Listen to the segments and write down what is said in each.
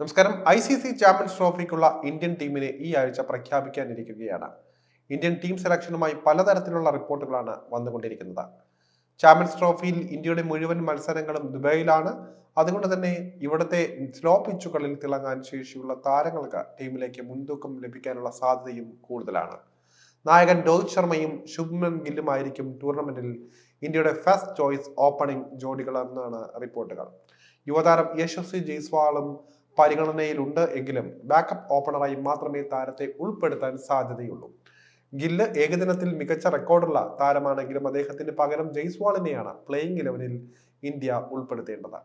നമസ്കാരം. I C C champions ട്രോഫിക്കുള്ള Indian ടീമിനെ ഈ ആഴ്ച പ്രഖ്യാപിക്കാനിരിക്കുകയാണ്. ഇന്ത്യൻ ടീം സെലക്ഷനുമായി പലതരത്തിലുള്ള റിപ്പോർട്ടുകളാണ് വന്നുകൊണ്ടിരിക്കുന്നത്. ചാമ്പ്യൻസ് ട്രോഫിയിൽ ഇന്ത്യയുടെ മുഴുവൻ മത്സരങ്ങളും ദുബായിലാണ്. അതുകൊണ്ട് തന്നെ ഇവിടുത്തെ സ്ലോ പിച്ചുകളിൽ തിളങ്ങാൻ ശേഷിയുള്ള താരങ്ങൾക്ക് ടീമിലേക്ക് മുൻതൂക്കം ലഭിക്കാനുള്ള സാധ്യതയും കൂടുതലാണ്. നായകൻ രോഹിത് ശർമ്മയും ശുഭ്മൻ ഗില്ലുമായിരിക്കും ടൂർണമെന്റിൽ ഇന്ത്യയുടെ ഫസ്റ്റ് ചോയ്സ് ഓപ്പണിംഗ് ജോഡികളെന്നാണ് റിപ്പോർട്ടുകൾ. യുവതാരം യശസ്വി ജയ്സ്വാളും പരിഗണനയിലുണ്ട് എങ്കിലും ബാക്കപ്പ് ഓപ്പണറായി മാത്രമേ താരത്തെ ഉൾപ്പെടുത്താൻ സാധ്യതയുള്ളൂ. ഗില്ല് ഏകദിനത്തിൽ മികച്ച റെക്കോർഡുള്ള താരമാണെങ്കിലും അദ്ദേഹത്തിന് പകരം ജയ്സ്വാളിനെയാണ് പ്ലേയിങ് ഇലവനിൽ ഇന്ത്യ ഉൾപ്പെടുത്തേണ്ടത്.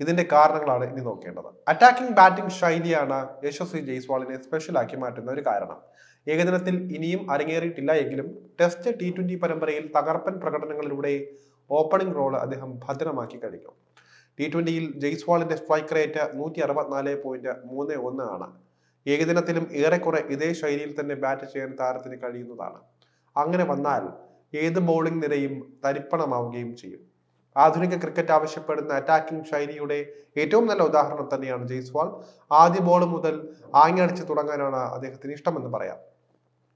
ഇതിന്റെ കാരണങ്ങളാണ് ഇനി നോക്കേണ്ടത്. അറ്റാക്കിംഗ് ബാറ്റിംഗ് ശൈലിയാണ് യശസ്വി ജയ്സ്വാളിനെ സ്പെഷ്യലാക്കി മാറ്റുന്ന ഒരു കാരണം. ഏകദിനത്തിൽ ഇനിയും അരങ്ങേറിയിട്ടില്ല എങ്കിലും ടെസ്റ്റ് ടി ട്വന്റി പരമ്പരയിൽ തകർപ്പൻ പ്രകടനങ്ങളിലൂടെ ഓപ്പണിംഗ് റോൾ അദ്ദേഹം ഭദ്രമാക്കി കഴിഞ്ഞു. ടി ട്വന്റിയിൽ ജയ്സ്വാളിന്റെ സ്ട്രൈക്ക് റേറ്റ് നൂറ്റി അറുപത്തിനാല് പോയിന്റ് മൂന്ന് ഒന്ന് ആണ്. ഏകദിനത്തിലും ഏറെക്കുറെ ഇതേ ശൈലിയിൽ തന്നെ ബാറ്റ് ചെയ്യാൻ താരത്തിന് കഴിയുന്നതാണ്. അങ്ങനെ വന്നാൽ ഏത് ബൗളിംഗ് നിരയും തരിപ്പണമാവുകയും ചെയ്യും. ആധുനിക ക്രിക്കറ്റ് ആവശ്യപ്പെടുന്ന അറ്റാക്കിംഗ് ശൈലിയുടെ ഏറ്റവും നല്ല ഉദാഹരണം തന്നെയാണ് ജയ്സ്വാൾ ആദ്യ ബോൾ മുതൽ ആഞ്ഞടിച്ച് തുടങ്ങാനാണ് അദ്ദേഹത്തിന് ഇഷ്ടമെന്ന് പറയാം.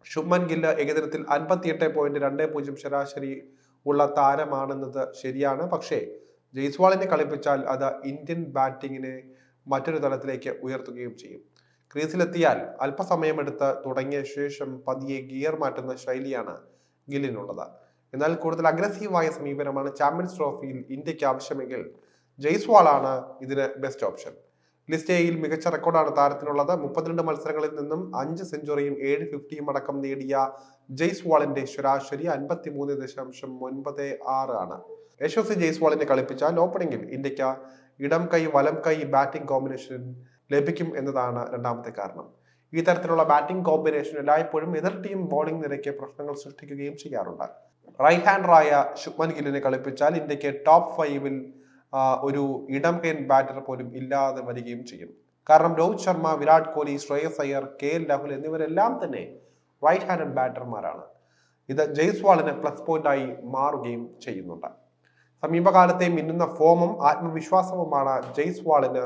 ശുഭ്മൻ ഗില്ല് ഏകദിനത്തിൽ അൻപത്തിയെട്ട് പോയിന്റ് രണ്ട് പൂജ്യം ശരാശരി ഉള്ള താരമാണെന്നത് ശരിയാണ്. പക്ഷേ ജയ്സ്വാളിനെ കളിപ്പിച്ചാൽ അത് ഇന്ത്യൻ ബാറ്റിങ്ങിനെ മറ്റൊരു തലത്തിലേക്ക് ഉയർത്തുകയും ചെയ്യും. ക്രീസിലെത്തിയാൽ അല്പസമയമെടുത്ത് തുടങ്ങിയ ശേഷം പതിയെ ഗിയർ മാറ്റുന്ന ശൈലിയാണ് ഗില്ലിനുള്ളത്. എന്നാൽ കൂടുതൽ അഗ്രസീവായ സമീപനമാണ് ചാമ്പ്യൻസ് ട്രോഫിയിൽ ഇന്ത്യയ്ക്ക് ആവശ്യമെങ്കിൽ ജയ്സ്വാളാണ് ഇതിന് ബെസ്റ്റ് ഓപ്ഷൻ ലിസ്റ്റ് എയിൽ മികച്ച റെക്കോർഡാണ് താരത്തിനുള്ളത്. മുപ്പത്തിരണ്ട് മത്സരങ്ങളിൽ നിന്നും അഞ്ച് സെഞ്ചുറിയും ഏഴ് ഫിഫ്റ്റിയും അടക്കം നേടിയ ജയ്സ്വാളിന്റെ ശരാശരി അൻപത്തി മൂന്ന് ദശാംശം ഒൻപത് ആറ് ആണ്. യശസ്വി ജയ്സ്വാളിനെ കളിപ്പിച്ചാൽ ഓപ്പണിംഗിൽ ഇന്ത്യയ്ക്ക് ഇടം കൈ വലം കൈ ബാറ്റിംഗ് കോമ്പിനേഷൻ ലഭിക്കും എന്നതാണ് രണ്ടാമത്തെ കാരണം. ഈ തരത്തിലുള്ള ബാറ്റിംഗ് കോമ്പിനേഷൻ എല്ലായ്പ്പോഴും എതിർ ടീം ബോളിംഗ് നിരക്ക് പ്രശ്നങ്ങൾ സൃഷ്ടിക്കുകയും ചെയ്യാറുണ്ട്. റൈറ്റ് ഹാൻഡറായ ശുഭ്മൻ ഗില്ലിനെ കളിപ്പിച്ചാൽ ഇന്ത്യയ്ക്ക് ടോപ്പ് ഫൈവിൽ ഒരു ഇടം കൈൻ ബാറ്റർ പോലും ഇല്ലാതെ വരികയും ചെയ്യും. കാരണം രോഹിത് ശർമ്മ വിരാട് കോഹ്ലി ശ്രേയസ് അയ്യർ കെ എൽ രാഹുൽ എന്നിവരെല്ലാം തന്നെ റൈറ്റ് ഹാൻഡ് ബാറ്റർമാരാണ് ഇത് ജയ്സ്വാളിന് പ്ലസ് പോയിന്റായി മാറുകയും ചെയ്യുന്നുണ്ട്. സമീപകാലത്തെ മിന്നുന്ന ഫോമും ആത്മവിശ്വാസവുമാണ് ജയ്സ്വാളിന്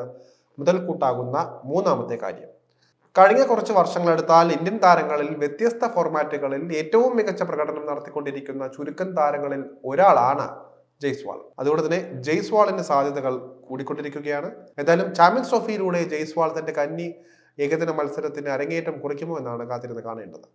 മുതൽക്കൂട്ടാകുന്ന മൂന്നാമത്തെ കാര്യം. കഴിഞ്ഞ കുറച്ച് വർഷങ്ങളെടുത്താൽ ഇന്ത്യൻ താരങ്ങളിൽ വ്യത്യസ്ത ഫോർമാറ്റുകളിൽ ഏറ്റവും മികച്ച പ്രകടനം നടത്തിക്കൊണ്ടിരിക്കുന്ന ചുരുക്കം താരങ്ങളിൽ ഒരാളാണ് ജയ്സ്വാൾ. അതുകൊണ്ട് തന്നെ ജയ്സ്വാളിന്റെ സാധ്യതകൾ കൂടിക്കൊണ്ടിരിക്കുകയാണ്. എന്തായാലും ചാമ്പ്യൻസ് ട്രോഫിയിലൂടെ ജയ്സ്വാൾ തന്റെ കന്നി ഏകദിന മത്സരത്തിന് അരങ്ങേറ്റം കുറിക്കുമോ എന്നാണ് കാത്തിരുന്ന് കാണേണ്ടത്.